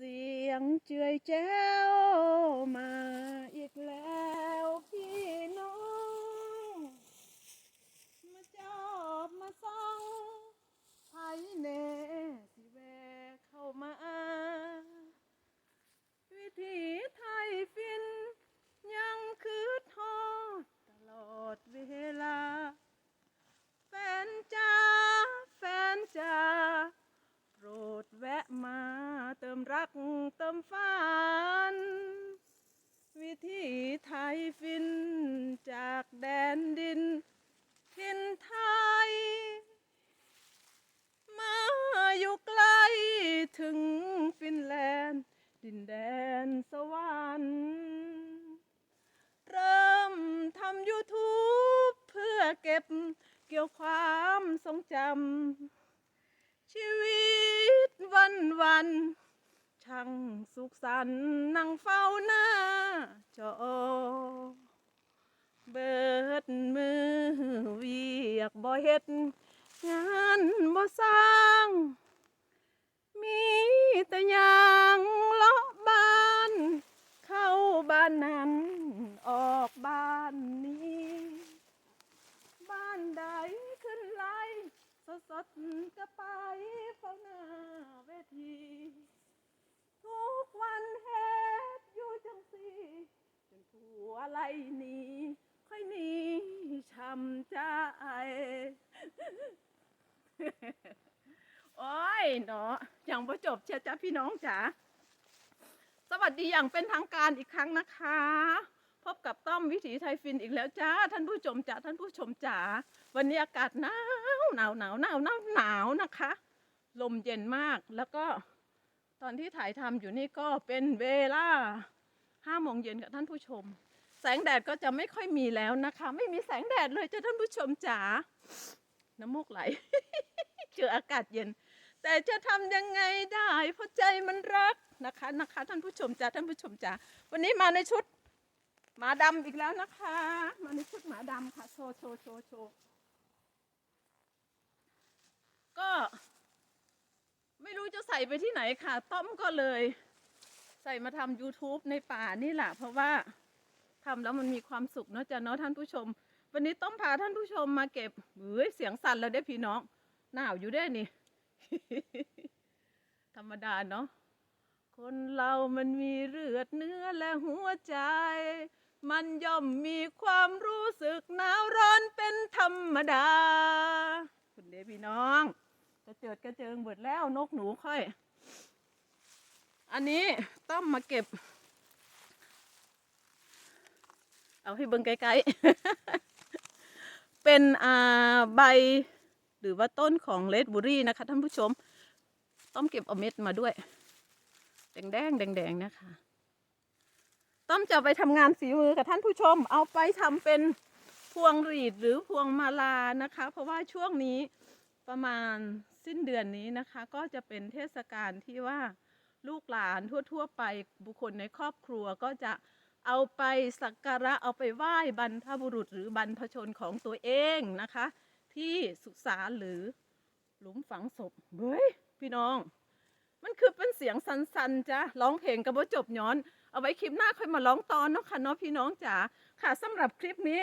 สียงเจือยแจ้วมาอีกแล้ว ยวความทรงจำชีวิตวันวันช่างสุขสันต์นั่งเฝ้าหน้าจอ เบิดมือเวียกบ่เฮ็ดงานบ่สร้าง มีแต่ยางเลาะบ้าน เข้าบ้านนั้นออก บ้านใดขึ้นไลสดสดๆก็ไปเฝ้าหน้าเวที ทุกวันเฮ็ดอยู่จังสีจนผัวไล่ หนีค่อยหนีช้ำใจ โอ้ยเนาะยังบ่จบเชียจ้าพี่น้องจ๋าสวัสดีอย่างเป็นทางการอีกครั้งนะคะ พบกับต้อมวิถีไทยฟินอีกแล้วจ้า ท่านผู้ชมจ๋าท่านผู้ชมจ๋าวันนี้อากาศหนาวหนาวหนาวหนาวหนาวหนาวนะคะ ลมเย็นมากแล้วก็ตอนที่ถ่ายทำอยู่นี่ก็เป็นเวลาห้าโมงเย็นกับท่านผู้ชม แสงแดดก็จะไม่ค่อยมีแล้วนะคะ ไม่มีแสงแดดเลยจ้าท่านผู้ชมจ๋าน้ำมูกไหลเจออากาศเย็น แต่จะทำยังไงได้เพราะใจมันรักนะคะนะคะ ท่านผู้ชมจ้าท่านผู้ชมจ้าวันนี้มาในชุดหมาดำอีกแล้วนะคะ มาในชุดหมาดำค่ะโชว์โชว์โชว์โชว์ก็ไม่รู้จะใส่ไปที่ไหนค่ะ ต้อมก็เลย ใส่มาทำ YouTube ในป่านี่แหละเพราะว่า ทำแล้วมันมีความสุขเนาะจ้ะเนาะท่านผู้ชม วันนี้ต้อมพาท่านผู้ชมมาเก็บเฮ้ยเสียงสั่นแล้วเด้พี่น้องหนาวอยู่เด้นี่ ธรรมดาเนาะคนเรามันมีเลือดเนื้อและหัวใจ มันย่อมมีความรู้สึกหนาวร้อนเป็นธรรมดา คุณเดพี่น้องกระเจิดกระเจิงเบิดแล้วนกหนูค่อย อันนี้ต้องมาเก็บ เอาให้เบิ่งไกล้ๆ เป็นอ่าใบหรือว่าต้นของเลดบุรีนะคะท่านผู้ชม ต้อมเก็บเอาเม็ดมาด้วย แดงแดงแดงแดงๆนะคะ ต้อมจะไปทำงานฝีมือกับท่านผู้ชม เอาไปทำเป็นพวงหรีดหรือพวงมาลานะคะ เพราะว่าช่วงนี้ประมาณสิ้นเดือนนี้นะคะ ก็จะเป็นเทศกาลที่ว่าลูกหลานทั่ว ๆ ไปบุคคลในครอบครัวก็จะ เอาไปสักการะเอาไปไหว้บรรพบุรุษหรือบรรพชนของตัวเองนะคะ ที่สุสานหรือหลุมฝังศพเฮ้ยพี่น้อง มันคือเป็นเสียงสันๆจ้ะร้องเพลงกับว่าจบย้อน เอาไว้คลิปหน้าค่อยมาร้องตอนเนาะค่ะเนาะพี่น้องจ๋าค่ะสำหรับคลิปนี้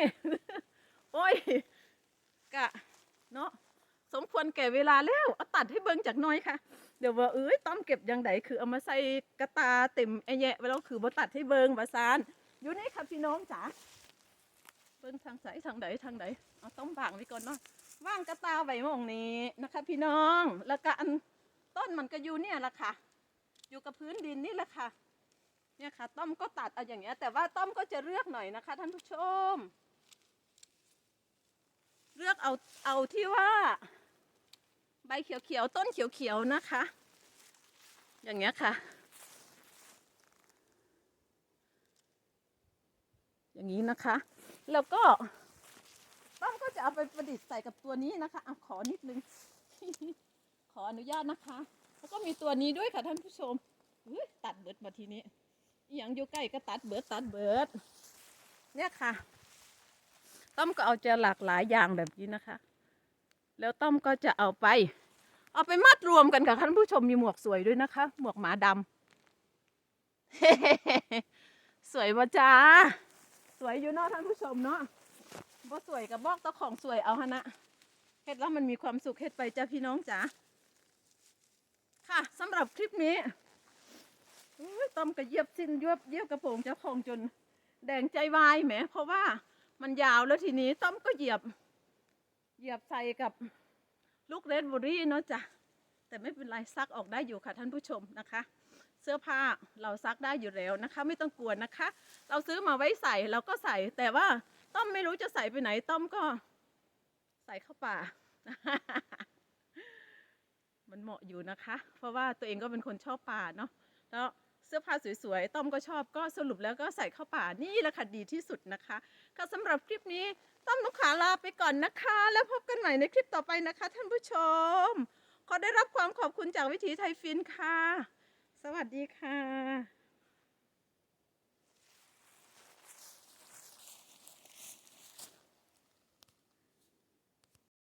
โอ้ยกะเนาะ สมควรแก่เวลาแล้วเอาตัดให้เบิ่งจากน้อยค่ะ เดี๋ยวว่าเอ้ยต้อมเก็บยังไดคือเอามาใส่กระตาเต็มไอ้แยะไว้แล้วคือบ่ตัดให้เบิ่งบาซานอยู่นี่ค่ะพี่น้องจ๋าเบิ่งทางไหนทางไหนทางไหนเอาต้องบางไว้ก่อนเนาะว่างกระตาไว้มองนี้นะคะ พี่น้องแล้วก็อันต้นมันก็อยู่เนี่ยละค่ะ อยู่กับพื้นดินนี่แหละค่ะเนี่ยค่ะ ต้อมก็ตัดเอาอย่างเงี้ย แต่ว่าต้อมก็จะเลือกหน่อยนะคะ ท่านผู้ชม เลือกเอาเอาที่ว่า ใบเขียวๆต้นเขียวๆนะคะ อย่างเงี้ยค่ะ อย่างนี้นะคะ แล้วก็ต้อมก็จะเอาไปประดิษฐ์ใส่กับตัวนี้นะคะอขอนิดนึง ขออนุญาตนะคะ แล้วก็มีตัวนี้ด้วยค่ะท่านผู้ชมอุ๊ยตัดเบิดมาทีนี้อย่างอยู่ใกล้ก็ตัดเบิดตัดเบิด เนี่ยค่ะ ต้อมก็เอาเจะหลากหลายอย่างแบบนี้นะคะ แล้วต้อมก็จะเอาไป เอาไปมัดรวมกันค่ะท่านผู้ชมมีหมวกสวยด้วยนะคะ หมวกหมาดำสวยบ่จ้าสวยอยู่เนาะท่านผู้ชมเนาะบ่สวยกับบอกเจ้าของสวยเอาฮะนะเฮ็ดแล้วมันมีความสุขเฮ็ดไปจ้าพี่น้องจ๋าค่ะสำหรับคลิปนี้ต้อมกระเยียบสิ้นยวบเยียบกระโปรงเจ้าของจน แดงใจวายแหมเพราะว่ามันยาวแล้วทีนี้ต้อมก็เหยียบ เหยียบใส่กับลูกเรดบุรี่เนาะจ้ะแต่ไม่เป็นไรซักออกได้อยู่ค่ะท่านผู้ชมนะคะ เสื้อผ้าเราซักได้อยู่แล้วนะคะ ไม่ต้องกลัวนะคะ เราซื้อมาไว้ใส่เราก็ใส่ แต่ว่าต้อมไม่รู้จะใส่ไปไหนต้อมก็ ใส่เข้าป่า มันเหมาะอยู่นะคะ เพราะว่าตัวเองก็เป็นคนชอบป่าเนาะแล้ว เสื้อผ้าสวยๆต้อมก็ชอบก็สรุปแล้วก็ใส่เข้าป่านี่แหละค่ะดีที่สุดนะคะก็สำหรับคลิปนี้ต้อมนุกขาลาไปก่อนนะคะ แล้วพบกันใหม่ในคลิปต่อไปนะคะ ท่านผู้ชม ขอได้รับความขอบคุณจากวิถีไทยฟินค่ะ สวัสดีค่ะ